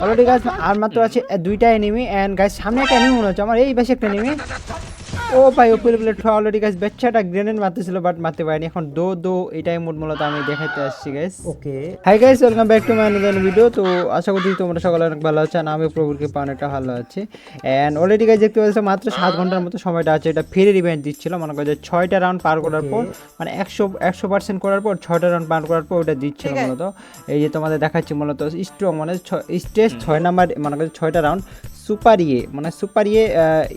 Already গাছ আর মাত্র আছে দুইটা এনিমি অ্যান্ড গাছ সামনে একটা এনিমি মনে হচ্ছে। আমার এই পাশে একটা এনিমি ও ভাই ও পেলে পেলে অলরেডি গাছ বেচ্চাটা গ্রেনেড মারতেছিল বাট মারতে পারিনি। এখন দো দো এটাই মোট মূলত আমি দেখাতে আসছি guys okay hi guys welcome back to my নতুন ভিডিও তো আশা করছি তোমরা সকলে অনেক ভালো আছো আর আমি প্রভুরকে পান একটা ভালো আছে। অ্যান্ড অলরেডি গাইস দেখতে পাচ্ছ মাত্র সাত ঘণ্টার মতো সময়টা আছে। এটা ফ্রি ইভেন্ট দিচ্ছিল। মনে করো যে ছয়টা রাউন্ড পার করার পর মানে একশো একশো পার্সেন্ট করার পর ছয়টা রাউন্ড পার করার পর ওটা দিচ্ছিল মূলত। এই যে তোমাদের দেখাচ্ছি মূলত স্ট্রং মানে স্টেজ ছয় নাম্বার মনে করো ছয়টা রাউন্ড সুপার ইয়ে মানে সুপার ইয়ে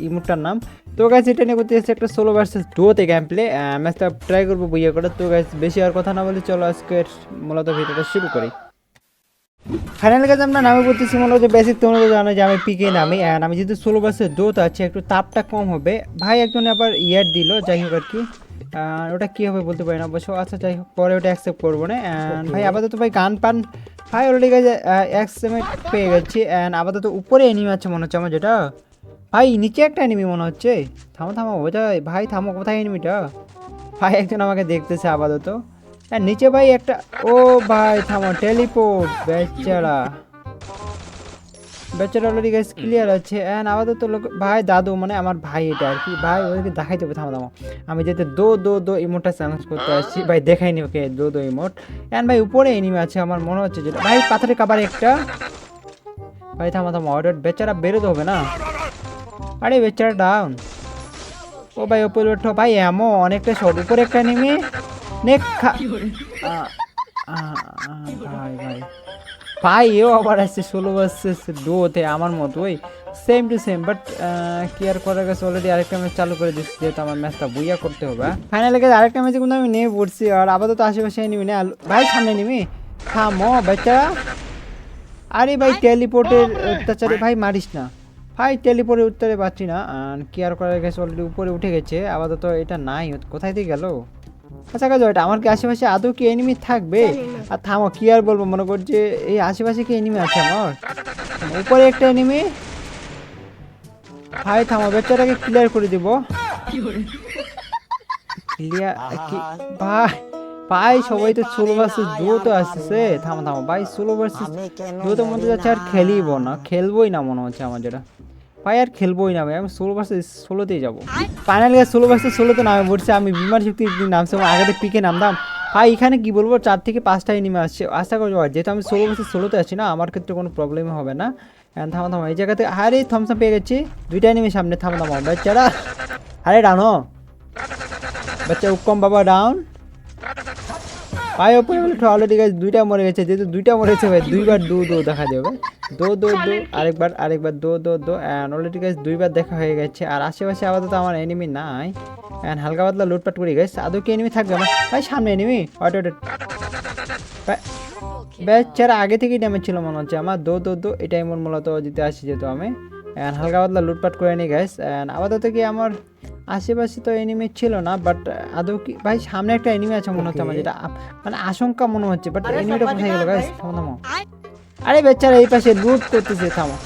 ইমুটটার নাম। তো গাইস এটা নিয়ে করতে একটা সোলো ভার্সেস ডুয়োতে গেম প্লে ম্যাচটা ট্রাই করব বইয়া করে। তো গাইস বেশি আর কথা না বলে চলো আজকের মূলত ভিডিওটা শুরু করি। ফাইনাল কাজ আমরা নামে বলতেছি মনে হচ্ছে বেসিক তোমরা জানো যে আমি পিকে নামি। অ্যান্ড আমি যেহেতু ষোলো বাসের দোত আছে, একটু তাপটা কম হবে। ভাই একজন আবার ইয়ার দিল, যাই হোক আর কি। ওটা কী হবে বলতে পারি না, অবশ্য আচ্ছা যাই হোক, পরে ওটা অ্যাকসেপ্ট করব না। ভাই, আপাতত ভাই গান পান। ভাই অলরেডি এক সেমেন্ট পেয়ে গেছি অ্যান্ড আপাতত উপরে এনিমি আছে মনে হচ্ছে আমার যেটা। ভাই, নিচে একটা এনিমি মনে হচ্ছে। থামো থামো বোঝাই ভাই, থামো, কোথায় এনিমিটা ভাই, একজন আমাকে দেখতেছে আপাতত। আর নিচে ভাই একটা ও ভাই, থামো টেলিপোর্ট বেচারা। বেচারা অলরেডি গ্যাস ক্লিয়ার আছে। অ্যান্ড তো লোক ভাই দাদু মানে আমার ভাই এটা আর কি। ভাই ওদেরকে দেখাইতে হবে থামো থামো আমি যেতে দো দো দো ইমোটটা চ্যালেঞ্জ করতে আসছি। ভাই দেখাইনি ওকে দো দো ইমোট অ্যান্ড ভাই উপরে এনিমি আছে আমার মনে হচ্ছে যেটা। ভাই পাথরের কাবার একটা। ভাই থামো থামো অর্ডার বেচারা বেরোতে হবে না। আরে বেচারা ডাউন ও ভাই ওপরে ওঠো। ভাই এমন অনেকটা শর্ট উপরে একটা নেমে নেক খা আ, আ, আ, ভাই ভাই। ভাই এও আবার আসছে ষোলো বছর ডোতে আমার মতোই সেম টু সেম বাট কি আর করার কাছে অলরেডি আরেকটা ম্যাচ চালু করে দিচ্ছি যেহেতু আমার ম্যাচটা বুইয়া করতে হবে ফাইনালে গেছে আরেকটা ম্যাচে কিন্তু আমি নেমে পড়ছি, আর আপাতত আশেপাশে নিবি না? ভাই, সামনে নিবি? থামো বাচ্চারা আরে ভাই, টেলিপোর্টের অত্যাচারে ভাই মারিস না। ভাই, টেলিপোর্টের উত্তরে পাচ্ছি না। আর কি আর করার গেছে? অলরেডি উপরে উঠে গেছে। আপাতত এটা নাই। কোথায় দিয়ে গেল? আচ্ছা কাজ এটা আমার কি আশেপাশে আদৌ কি এনিমি থাকবে? আর থামো কি আর বলব? মনে করছে এই আশেপাশে কি এনিমি আছে আমার? উপরে একটা এনিমি ভাই থামো বেচারাকে ক্লিয়ার করে দিব। ক্লিয়ার ভাই ভাই সবাই তো ষোলো ভার্সেস দ্রুত আসছে থামো থামো ভাই ষোলো ভার্সেস আমি কেন দ্রুত মধ্যে যাচ্ছে আর খেলিব না। খেলবোই না মনে হচ্ছে আমার যেটা। ভাই আর খেলবোই না ভাই, আমি ষোলো ভার্সেস ষোলোতেই যাব। ফাইনাল গেছে, ষোলো ভার্সেস ষোলোতে নামে পড়ছে, আমি বিমান শক্তি নামছে, আমার আগেতে পিকে নামতাম। ভাই, এখানে কি বলব, চার থেকে পাঁচটা এনিমে আসছে, আশা আর যেহেতু আমি ষোলো ভার্সেস ষোলোতে আছি না, আমার ক্ষেত্রে কোনো প্রবলেম হবে না। থামা, থামো, এই জায়গাতে, আরে থমসম পেয়ে গেছি। দুইটা এনিমি সামনে, থামা, থামো, বাচ্চারা। আরে ডানো বাচ্চা উকম বাবা ডাউন ভাই ওপরে বলে অলরেডি গাছ দুইটা মরে গেছে যেহেতু দুইটা মরেছে ভাই দুইবার দো দো দেখা যাবে দো দো দো আরেকবার আরেকবার দো দো দো অ্যান্ড অলরেডি গাছ দুইবার দেখা হয়ে গেছে। আর আশেপাশে আপাতত আমার এনিমি নাই। অ্যান্ড হালকা পাতলা লুটপাট করে গেছে আদৌ কি এনিমি থাকবে আমার? ভাই সামনে এনিমি ওয়েট ওয়েট বেচারা আগে থেকেই ড্যামেজ ছিল মনে হচ্ছে আমার। দো দো দো এটাই মন মূলত জিতে আসি যেহেতু আমি। অ্যান্ড হালকা পাতলা লুটপাট করে নিই গ্যাস অ্যান্ড আপাতত কি আমার আশেপাশে তো এনিমি ছিল না বাট আদৌ কি ভাই সামনে একটা এনিমি আছে মনে হচ্ছে আমার যেটা মানে আশঙ্কা মনে হচ্ছে বাট এনিমিটা কোথায় গেল গাইস থামো থামো। আরে বেচারা এই পাশে লুট করতেছে থামো।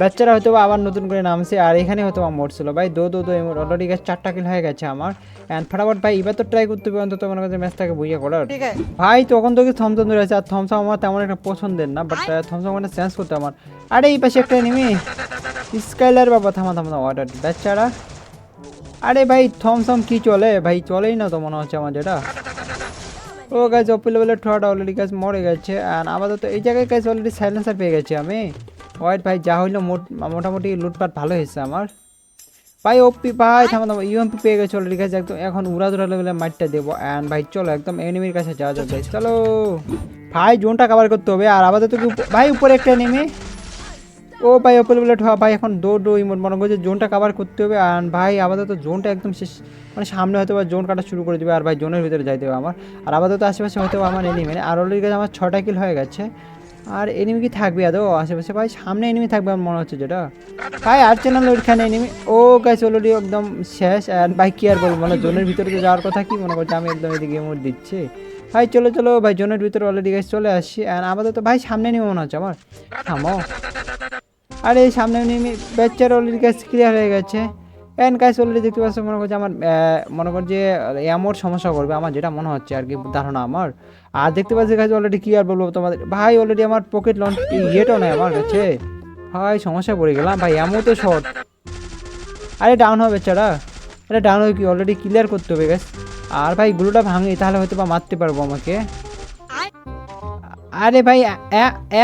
বাচ্চারা হয়তো আবার নতুন করে নামছে আর এখানে হয়তো বা মরছিল। ভাই দো দো দো অলরেডি গেছে চারটা কিল হয়ে গেছে আমার। অ্যান্ড ফটাফট ভাই এবার তো ট্রাই করতে হবে অন্তত মনে করছে ম্যাচটাকে বইয়া করার। ভাই তখন তো কি থমথম ধরে আছে আর থমসম আমার তেমন একটা পছন্দের না বাট থমসম মানে চেঞ্জ করতে আমার। আরে এই পাশে একটা নেমে স্কাইলার বাবা থামা থামা থামা অর্ডার বাচ্চারা আরে ভাই থমসম কি চলে? ভাই, চলেই না তো মনে হচ্ছে আমার যেটা। ও গাছ অপিল বলে ঠোয়াটা অলরেডি গাছ মরে গেছে। আর আপাতত এই জায়গায় গাছ অলরেডি সাইলেন্সার পেয়ে গেছি আমি। হোয়াইট ভাই, যা হইল মোট- মোটামুটি লুটপাট ভালো হয়েছে আমার। ভাই ওপি ভাই, থামা ইউএমপি পেয়ে গেছে অলরেডি গাছ একদম এখন উড়া দুরা লেভেলে মাইটটা দেবো। অ্যান্ড ভাই, চলো, একদম এনিমির কাছে যাওয়া যাবে চলো। ভাই, জোনটা কভার করতে হবে। আর কি উপ- ভাই, উপরে একটা নেমে ও ভাই ওপেল বলে ঠোয়া, ভাই, এখন দো ডো ইমোট। মনে করছে জোনটা কভার করতে হবে, আর ভাই, আপাতত জোনটা একদম শেষ মানে সামনে হয়তো বা জোন কাটা শুরু করে দেবে, আর ভাই, জোনের ভিতরে যাইতে হবে আমার। আর আপাতত আশেপাশে হয়তো আমার এনিমি আর অলরেডি গেছে আমার ছটা কিল হয়ে গেছে। আর এনিমি কি থাকবে আদৌ? আশেপাশে ভাই, সামনে এনিমি থাকবে আমার মনে হচ্ছে যেটা। ভাই, আর চ্যানেল ওইখানে এনিমি ও গাছ অলরেডি একদম শেষ। আর ভাই, কি আর বলব মানে জোনের ভিতরে তো যাওয়ার কথা কি মনে করছে? আমি একদম এদিকে মোট দিচ্ছি। ভাই, চলো চলো, ভাই, জোনের ভিতরে অলরেডি গাছ চলে আসছি। আর আপাতত ভাই, সামনে এনিমি মনে হচ্ছে আমার। থামো। আরে এই সামনে নেমে বাচ্চার অলরেডি গ্যাস ক্লিয়ার হয়ে গেছে। অ্যান্ড গাইস অলরেডি দেখতে পাচ্ছ মনে করছে আমার মনে কর যে এমন সমস্যা করবে। আমার যেটা মনে হচ্ছে আর কি, ধারণা আমার। আর দেখতে পাচ্ছি গাছ অলরেডি কি আর বলব তোমাদের? ভাই অলরেডি আমার পকেট লঞ্চ ইয়েটাও নেই আমার কাছে। ভাই সমস্যা পড়ে গেলাম। ভাই এমন তো শর্ট আরে ডাউন হবে বেচারা। আরে ডাউন হবে কি? অলরেডি ক্লিয়ার করতে হবে গ্যাস আর ভাই, গুলোটা ভাঙি, তাহলে হয়তো বা মারতে পারব আমাকে। আরে ভাই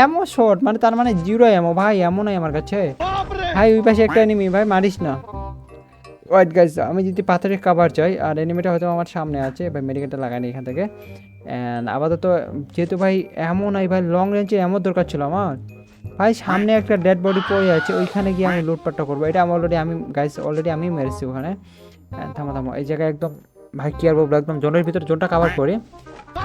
এমন শর্ট মানে তার মানে জিরো এমো ভাই এমন নাই আমার কাছে। ভাই, ওই পাশে একটা এনিমি ভাই, মারিস না। ওয়াইট গাইজ আমি যদি পাথরের কাভার চাই, আর এনিমিটা হয়তো আমার সামনে আছে, ভাই মেডিকেলটা লাগাইনি এখান থেকে। অ্যান্ড আপাতত, যেহেতু ভাই এমন নাই, ভাই লং রেঞ্জে এমন দরকার ছিল আমার। ভাই, সামনে একটা ডেড বডি পড়ে আছে, ওইখানে গিয়ে আমি লুটপাটটা করব। এটা আমি অলরেডি আমি গাইজ অলরেডি আমি মেরেছি ওখানে। থামা থামো থামো, এই জায়গায় একদম, ভাই কি আর বলব একদম জলের ভিতরে জোনটা কাভার করি।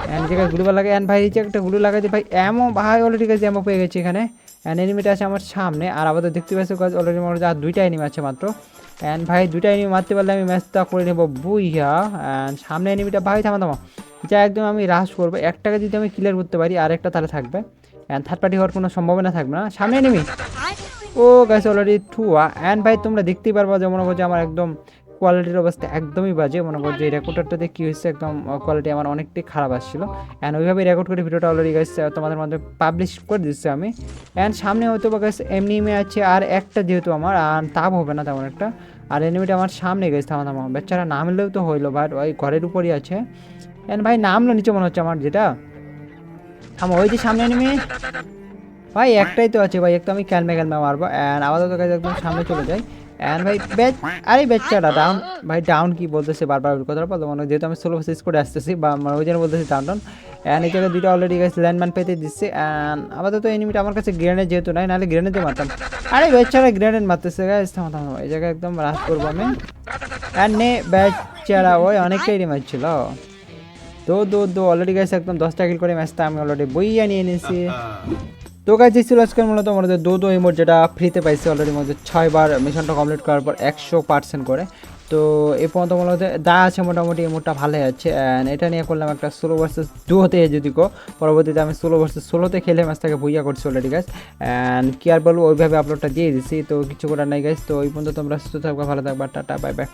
অ্যান্ড জায়গায় গুলিবার লাগে অ্যান্ড ভাই এই যে একটা গুলি লাগাইতে ভাই এমন ভাই অলরেডি গেছে এমন পেয়ে গেছে এখানে। অ্যান্ড এনিমিটা আছে আমার সামনে, আর আপাতত দেখতে পাচ্ছি অলরেডি মনে হচ্ছে আর দুইটা এনিমি আছে মাত্র। অ্যান্ড ভাই, দুইটা এনিমি মারতে পারলে আমি ম্যাচটা করে নেব বুইয়া অ্যান্ড সামনে এনিমিটা ভাই, থামা থামা। যা একদম আমি রাশ করব। একটাকে যদি আমি ক্লিয়ার করতে পারি, আর একটা তাহলে থাকবে। অ্যান্ড থার্ড পার্টি হওয়ার কোনো সম্ভাবনা থাকবে না। সামনে এনিমি ও গাছ অলরেডি টুয়া অ্যান্ড ভাই, তোমরা দেখতেই পারবা যে মনে করছ আমার একদম কোয়ালিটির অবস্থা একদমই বাজে। মনে করো যে রেকর্ডারটাতে কী হয়েছে একদম কোয়ালিটি আমার অনেকটাই খারাপ আসছিল। অ্যান্ড ওইভাবে রেকর্ড করে ভিডিওটা অলরেডি গেছে তোমাদের মধ্যে পাবলিশ করে দিচ্ছে আমি। অ্যান্ড সামনে হয়তো বা গেছে এমনি এমনি আছে আর একটা যেহেতু আমার, আর তাপ হবে না তেমন একটা। আর এনিমিটা আমার সামনে গেছে থামা থামা। বেচারা নামলেও তো হইল ভাই ওই ঘরের উপরই আছে। অ্যান্ড ভাই নামলো নিচে মনে হচ্ছে আমার যেটা। থামো, ওই যে সামনে এনিমি ভাই একটাই তো আছে, ভাই একটা আমি ক্যালমে ক্যালমে মারবো। অ্যান্ড আপাতত কাছে একদম সামনে চলে যাই। অ্যান্ড ভাই বেচ আরে বেচারা ডাউন ভাই ডাউন কি বলতেছে বারবার ওই কথাটা বলতো মানে যেহেতু আমি সোলো শেষ করে আসতেছি, বা মানে ওই জন্য বলতেছি ডাউন ডাউন অ্যান্ড এই জায়গায় দুইটা অলরেডি গেছে ল্যান্ডম্যান পেতে দিচ্ছে অ্যান্ড আপাতত এনিমিটা আমার কাছে গ্রেনেড যেহেতু নাই, নাহলে গ্রেনেডে মারতাম। আরে বেচারা গ্রেনেড মারতেছে গাইস থামা থামা, এই জায়গায় একদম রাশ করব আমি। অ্যান্ড নে বেচারা ওই অনেকটাই রিমাচ ছিল। দো দো দো অলরেডি গেছে একদম দশটা কিল করে ম্যাচটা আমি অলরেডি বইয়া নিয়ে নিয়েছি তো গাছ ছিল আজকের মূলত আমাদের দো দো ইমোট যেটা ফ্রিতে পাইছে অলরেডি মধ্যে ছয়বার মিশনটা কমপ্লিট করার পর একশো পার্সেন্ট করে। তো এ পর্যন্ত মূলত দা আছে মোটামুটি ইমোটটা ভালোই আছে অ্যান্ড এটা নিয়ে করলাম একটা ষোলো ভার্সেস দুহতে যদি কো পরবর্তীতে আমি ষোলো ভার্সেস ষোলোতে খেলে ম্যাচটাকে বইয়া করছি অলরেডি গাছ অ্যান্ড কি আর বলব, ওইভাবে আপলোডটা দিয়ে দিছি, তো কিছু করার নাই গাছ তো ওই পর্যন্ত তোমরা সুস্থ থাকবা, ভালো থাকবা, টাটা বাই বাই